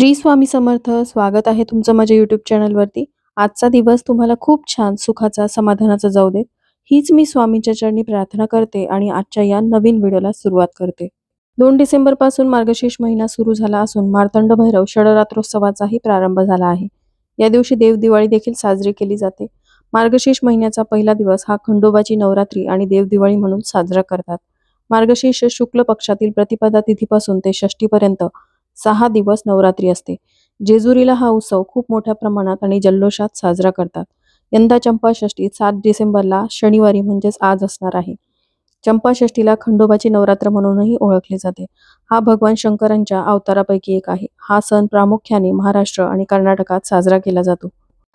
श्री स्वामी समर्थ. स्वागत आहे तुमचं माझ्या युट्यूब चॅनलवरती आजचा दिवस तुम्हाला खूप छान सुखाचा समाधानाचा जाऊ देत. हीच मी स्वामींच्या चरणी प्रार्थना करते आणि आजच्या या नवीन व्हिडिओला सुरुवात करते. दोन डिसेंबरपासून मार्गशीर्ष महिना सुरू झाला असून मार्तंड भैरव षडरात्रोत्सवाचाही प्रारंभ झाला आहे. या दिवशी देव दिवाळी देखील साजरी केली जाते. मार्गशीर्ष महिन्याचा पहिला दिवस हा खंडोबाची नवरात्री आणि देव दिवाळी म्हणून साजरा करतात. मार्गशीर्ष शुक्ल पक्षातील प्रतिपदा तिथीपासून ते षष्टीपर्यंत सहा दिवस नवरात्री असते. जेजुरीला हा उत्सव खूप मोठ्या प्रमाणात आणि जल्लोषात साजरा करतात. यंदा चंपाषष्ठी सात डिसेंबरला शनिवारी म्हणजेच आज असणार आहे. चंपाषष्ठीला खंडोबाची नवरात्र म्हणूनही ओळखले जाते. हा भगवान शंकरांच्या अवतारापैकी एक आहे. हा सण प्रामुख्याने महाराष्ट्र आणि कर्नाटकात साजरा केला जातो.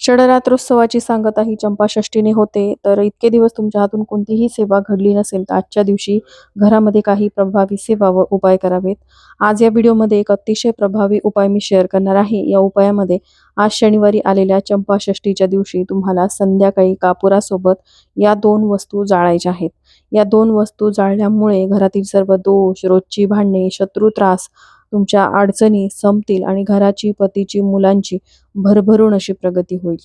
षडरात्रोत्सवाची सांगता ही चंपाषष्ठीने होते. तर इतके दिवस तुमच्या हातून कोणतीही सेवा घडली नसेल तर आजच्या दिवशी घरामध्ये काही प्रभावी सेवा व उपाय करावेत. आज या व्हिडिओमध्ये एक अतिशय प्रभावी उपाय मी शेअर करणार आहे. या उपायामध्ये आज शनिवारी आलेल्या चंपाषष्ठीच्या दिवशी तुम्हाला संध्याकाळी कापुरासोबत या दोन वस्तू जाळायच्या आहेत. या दोन वस्तू जाळल्यामुळे घरातील सर्व दोष रोजची भांडणे शत्रू त्रास तुमच्या अडचणी संपतील आणि घराची पतीची मुलांची भरभरून अशी प्रगती होईल.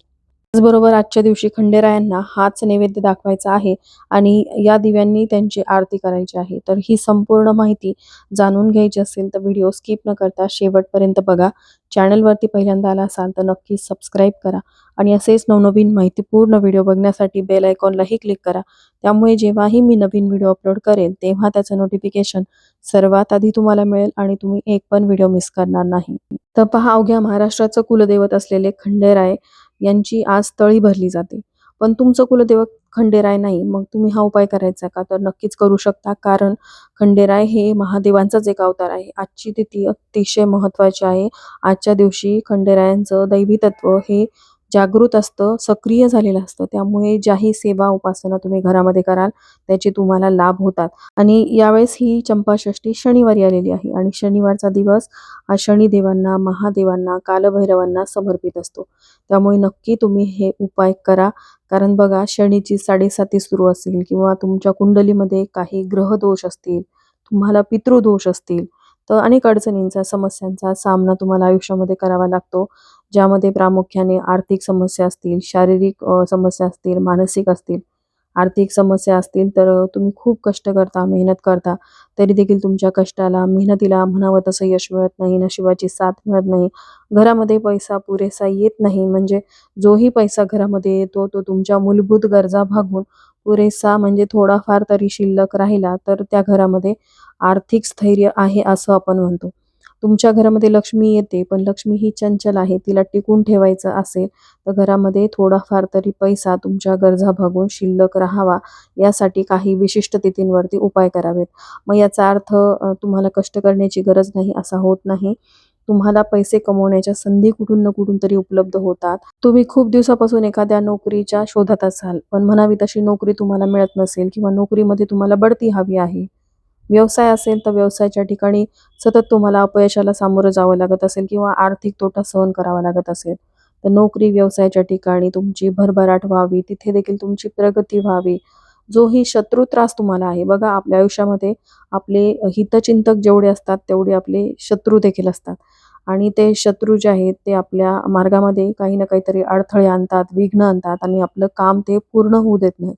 त्याचबरोबर आजच्या दिवशी खंडेरायांना हाच नैवेद्य दाखवायचा आहे आणि या दिव्यांनी त्यांची आरती करायची आहे. तर ही संपूर्ण माहिती जाणून घ्यायची असेल तर व्हिडिओ स्किप न करता शेवटपर्यंत बघा. चॅनलवरती पहिल्यांदा आला असाल तर नक्की सबस्क्राईब करा आणि असेच नवनवीन माहितीपूर्ण व्हिडिओ बघण्यासाठी बेल आयकॉनलाही क्लिक करा. त्यामुळे जेव्हाही मी नवीन व्हिडिओ अपलोड करेल तेव्हा त्याचं नोटिफिकेशन सर्वात आधी तुम्हाला मिळेल आणि तुम्ही एक पण व्हिडिओ मिस करणार नाही. तर पहा अवघ्या महाराष्ट्राचं कुलदैवत असलेले खंडेराय यांची आज तळी भरली जाते. पण तुमचं कुलदैवत खंडेराय नाही. मग तुम्ही हा उपाय करायचा का? तर नक्कीच करू शकता. कारण खंडेराय हे महादेवांचाच एक अवतार आहे. आजची तिथी अतिशय महत्वाची आहे. आजच्या दिवशी खंडेरायांचं दैवी तत्व हे जागृत असतं सक्रिय झालेलं असतं. त्यामुळे ज्याही सेवा उपासना तुम्ही घरामध्ये कराल त्याचे तुम्हाला लाभ होतात. आणि यावेळेस ही चंपाषष्ठी शनिवारी आलेली आहे आणि शनिवारचा दिवस हा शनिदेवांना महादेवांना कालभैरवांना समर्पित असतो. त्यामुळे नक्की तुम्ही हे उपाय करा. कारण बघा शनीची साडेसाती सुरू असेल किंवा तुमच्या कुंडलीमध्ये काही ग्रहदोष असतील तुम्हाला पितृदोष असतील तर अनेक अडचणींचा समस्यांचा सामना तुम्हाला आयुष्यामध्ये करावा लागतो. ज्यामध्ये प्रामुख्याने आर्थिक समस्या असतील शारीरिक समस्या असतील मानसिक असतील आर्थिक समस्या असतील तर तुम्ही खूप कष्ट करता मेहनत करता. तरी देखील तुमच्या कष्टाला मेहनतीला म्हणावं तसं यश मिळत नाही नशिबाची साथ मिळत नाही. घरामध्ये पैसा पुरेसा येत नाही. म्हणजे जोही पैसा घरामध्ये येतो तो तुमच्या मूलभूत गरजा भागून पुरेसा म्हणजे थोडाफार तरी शिल्लक राहिला तर त्या घरामध्ये आर्थिक स्थैर्य आहे असं आपण म्हणतो. तुमच्या घरामध्ये लक्ष्मी येते पण लक्ष्मी ही चंचल आहे तिला टिकून ठेवायचं असेल तर घरामध्ये थोडाफार तरी पैसा तुमच्या गरजा भागून शिल्लक राहावा यासाठी काही विशिष्ट तिथींवरती उपाय करावेत. मग याचा अर्थ तुम्हाला कष्ट करण्याची गरज नाही असा होत नाही. तुम्हाला पैसे कमवण्याच्या संधी कुठून ना कुठून तरी उपलब्ध होतात. तुम्ही खूप दिवसापासून एखाद्या नोकरीच्या शोधात असाल पण म्हणावी तशी नोकरी तुम्हाला मिळत नसेल किंवा नोकरीमध्ये तुम्हाला बढती हवी आहे. व्यवसाय असेल तर व्यवसायाच्या ठिकाणी सतत तुम्हाला अपयशाला सामोरं जावं लागत असेल किंवा आर्थिक तोटा सहन करावा लागत असेल तर नोकरी व्यवसायाच्या ठिकाणी तुमची भरभराट व्हावी तिथे देखील तुमची प्रगती व्हावी. जो ही शत्रू त्रास तुम्हाला आहे. बघा आपल्या आयुष्यामध्ये आपले हितचिंतक जेवढे असतात तेवढे आपले शत्रू देखील असतात. आणि ते शत्रू जे आहेत ते आपल्या मार्गामध्ये काही ना काहीतरी अडथळे आणतात विघ्न आणतात आणि आपलं काम ते पूर्ण होऊ देत नाहीत.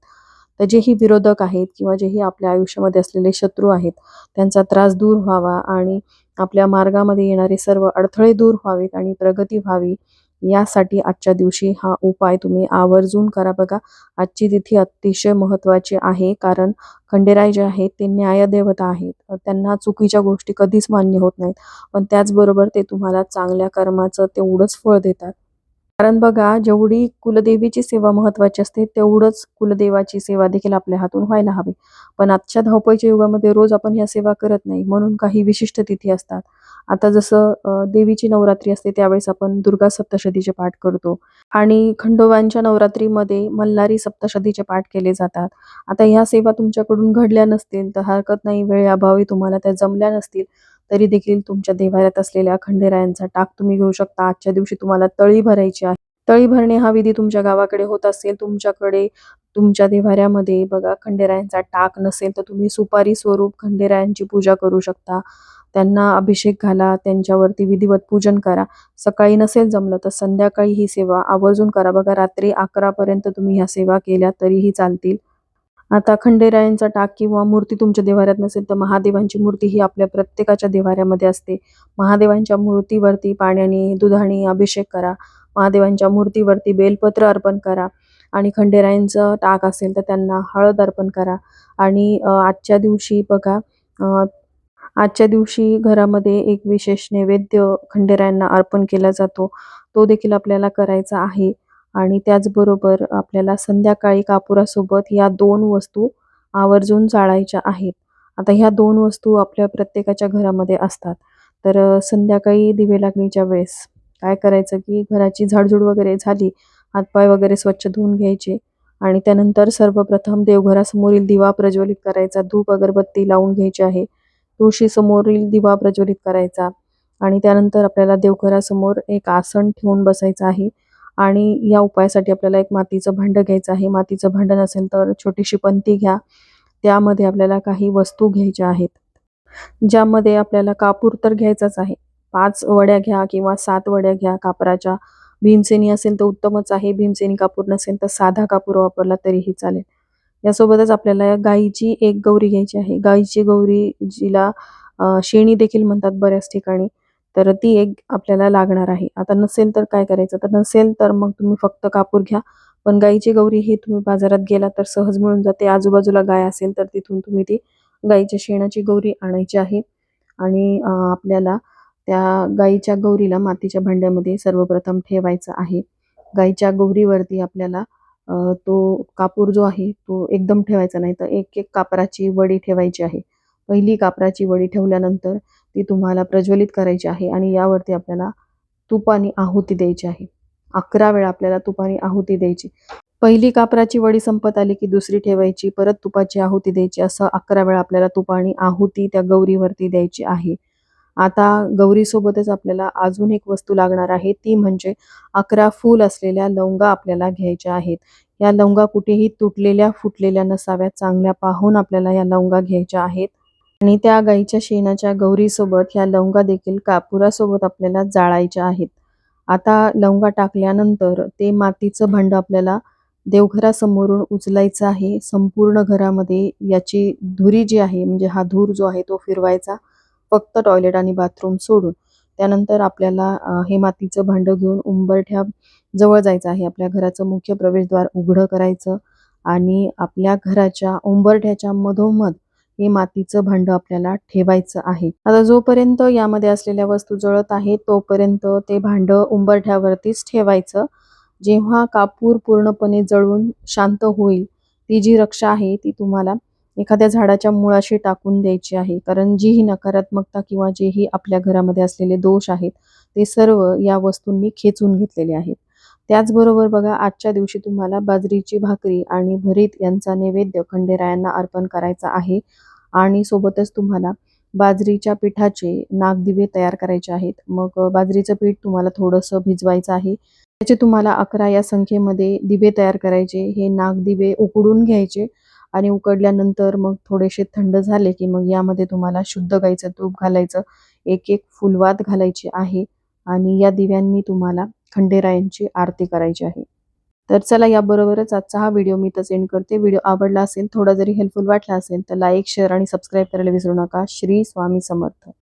तर जेही विरोधक आहेत किंवा जेही आपल्या आयुष्यामध्ये असलेले शत्रू आहेत त्यांचा त्रास दूर व्हावा आणि आपल्या मार्गामध्ये येणारे सर्व अडथळे दूर व्हावेत आणि प्रगती व्हावी यासाठी आजच्या दिवशी हा उपाय तुम्ही आवर्जून करा बघा. आजची तिथी अतिशय महत्त्वाची आहे कारण खंडेराय जे आहेत ते न्यायदेवता आहेत. त्यांना चुकीच्या गोष्टी कधीच मान्य होत नाहीत. पण त्याचबरोबर ते तुम्हाला चांगल्या कर्माचं तेवढंच फळ देतात. कारण बघा जेवढी कुलदेवीची सेवा महत्वाची असते तेवढंच कुलदेवाची सेवा देखील आपल्या हातून व्हायला हवी. पण आजच्या धावपळीच्या युगामध्ये रोज आपण ह्या सेवा करत नाही म्हणून काही विशिष्ट तिथी असतात. आता जसं देवीची नवरात्री असते त्यावेळेस आपण दुर्गा सप्तशतीचे पाठ करतो. आणि खंडोबांच्या नवरात्रीमध्ये मल्हारी सप्तशतीचे पाठ केले जातात. आता ह्या सेवा तुमच्याकडून घडल्या नसतील तर हरकत नाही वेळ अभावी तुम्हाला त्या जमल्या नसतील तरी देखील तुमच्या देवाऱ्यात असलेल्या खंडेरायांचा टाक तुम्ही घेऊ शकता. आजच्या दिवशी तुम्हाला तळी भरायची आहे. तळी भरणे हा विधी तुमच्या गावाकडे होत असेल तुमच्याकडे तुमच्या देवाऱ्यामध्ये बघा खंडेरायांचा टाक नसेल तर तुम्ही सुपारी स्वरूप खंडेरायांची पूजा करू शकता. त्यांना अभिषेक घाला त्यांच्यावरती विधिवत पूजन करा. सकाळी नसेल जमलं तर संध्याकाळी ही सेवा आवर्जून करा. बघा रात्री अकरापर्यंत तुम्ही ह्या सेवा केल्या तरीही चालतील. आता खंडेरायांचा टाक किंवा मूर्ती तुमच्या देवाऱ्यात नसेल तर महादेवांची मूर्ती ही आपल्या प्रत्येकाच्या देवाऱ्यामध्ये असते. महादेवांच्या मूर्तीवरती पाण्याने दुधाने अभिषेक करा. महादेवांच्या मूर्तीवरती बेलपत्र अर्पण करा. आणि खंडेरायांचं टाक असेल तर त्यांना हळद अर्पण करा. आणि आजच्या दिवशी बघा आजच्या दिवशी घरामध्ये एक विशेष नैवेद्य खंडेरायांना अर्पण केला जातो. तो देखील आपल्याला करायचा आहे. आणि त्याचबरोबर आपल्याला संध्याकाळी कापुरासोबत या दोन वस्तू आवर्जून जाळायच्या आहेत. आता ह्या दोन वस्तू आपल्या प्रत्येकाच्या घरामध्ये असतात. तर संध्याकाळी दिवे लागणीच्या वेळेस काय करायचं की घराची झाडझूड वगैरे झाली हातपाय वगैरे स्वच्छ धुवून घ्यायचे आणि त्यानंतर सर्वप्रथम देवघरासमोरील दिवा प्रज्वलित करायचा. धूप अगरबत्ती लावून घ्यायची आहे. तुळशीसमोरील दिवा प्रज्वलित करायचा आणि त्यानंतर आपल्याला देवघरासमोर एक आसन ठेवून बसायचं आहे. आणि या उपायासाठी आपल्याला एक मातीचं भांडं घ्यायचं आहे. मातीचं भांडं नसेल तर छोटीशी पंती घ्या. त्यामध्ये आपल्याला काही वस्तू घ्यायच्या आहेत. ज्यामध्ये आपल्याला कापूर तर घ्यायचाच आहे. पाच वड्या घ्या किंवा सात वड्या घ्या कापराच्या. भीमसेनी असेल तर उत्तमच आहे. भीमसेनी कापूर नसेल तर साधा कापूर वापरला तरीही चालेल. यासोबतच आपल्याला या गाईची एक गौरी घ्यायची आहे. गाईची गौरी जिला शेणी देखील म्हणतात बऱ्याच ठिकाणी. तर ती एक आपल्याला लागणार आहे. आता नसेल तर काय करायचं? तर नसेल तर मग तुम्ही फक्त कापूर घ्या. पण गाईची गौरी ही तुम्ही बाजारात गेला तर सहज मिळून जाते. आजूबाजूला गाय असेल तर तिथून तुम्ही ती गाईच्या शेणाची गौरी आणायची आहे. आणि आपल्याला त्या गाईच्या गौरीला मातीच्या भांड्यामध्ये सर्वप्रथम ठेवायचं आहे. गाईच्या गौरीवरती आपल्याला तो कापूर जो आहे तो एकदम ठेवायचा नाही तर एक एक कापराची वडी ठेवायची आहे. पहिली कापराची वडी ठेवल्यानंतर ती तुम्हाला प्रज्वलित करायची आहे आणि यावरती आपल्याला तुपाने आहुती द्यायची आहे. अकरा वेळा आपल्याला तुपाने आहुती द्यायची. पहिली कापराची वडी संपत आली की दुसरी ठेवायची परत तुपाची आहुती द्यायची असं अकरा वेळा आपल्याला तुपाने आहुती त्या गौरीवरती द्यायची आहे. आता गौरीसोबतच आपल्याला अजून एक वस्तू लागणार आहे ती म्हणजे अकरा फूल असलेल्या लवंगा आपल्याला घ्यायच्या आहेत. या लवंगा कुठेही तुटलेल्या फुटलेल्या नसाव्यात चांगल्या पाहून आपल्याला या लवंगा घ्यायच्या आहेत. आणि त्या गाईच्या शेणाच्या गौरीसोबत ह्या लवंगा देखील कापुरासोबत आपल्याला जाळायच्या आहेत. आता लवंगा टाकल्यानंतर ते मातीचं भांडं आपल्याला देवघरासमोरून उचलायचं आहे. संपूर्ण घरामध्ये याची धुरी जी आहे म्हणजे हा धूर जो आहे तो फिरवायचा फक्त टॉयलेट आणि बाथरूम सोडून. त्यानंतर आपल्याला हे मातीचं भांडं घेऊन उंबरठ्या जवळ जायचं आहे. आपल्या घराचं मुख्य प्रवेशद्वार उघडं करायचं आणि आपल्या घराच्या उंबरठ्याच्या मधोमध हे मातीचं भांड आपल्याला ठेवायचं आहे. आता जोपर्यंत यामध्ये असलेल्या वस्तू जळत आहे तोपर्यंत ते भांड उंबरठ्यावरतीच ठेवायचं. जेव्हा कापूर पूर्णपणे जळून शांत होईल ती जी रक्षा आहे ती तुम्हाला एखाद्या झाडाच्या मुळाशी टाकून द्यायची आहे. कारण जी ही नकारात्मकता किंवा जेही आपल्या घरामध्ये असलेले दोष आहेत ते सर्व या वस्तूंनी खेचून घेतलेले आहेत. त्याचबरोबर बघा आजच्या दिवशी तुम्हाला बाजरीची भाकरी आणि भरीत यांचा नैवेद्य खंडेरायांना अर्पण करायचा आहे. आणि सोबतच तुम्हाला बाजरीच्या पिठाचे नागदिवे तयार करायचे आहेत. मग बाजरीचं पीठ तुम्हाला थोडंसं भिजवायचं आहे. त्याचे तुम्हाला अकरा या संख्येमध्ये दिवे तयार करायचे. हे नागदिवे उकडून घ्यायचे आणि उकडल्यानंतर मग थोडेसे थंड झाले की मग यामध्ये तुम्हाला शुद्ध गाईचं तूप घालायचं. एक एक फुलवात घालायची आहे. आणि या दिव्यांनी तुम्हाला खंडेरायांची आरती करायची आहे. तर चला याबरोबरच आजचा हा व्हिडिओ मी इथंच एंड करते. व्हिडिओ आवडला असेल थोडा जरी हेल्पफुल वाटला असेल तर लाईक शेअर आणि सबस्क्राईब करायला विसरू नका. श्री स्वामी समर्थ.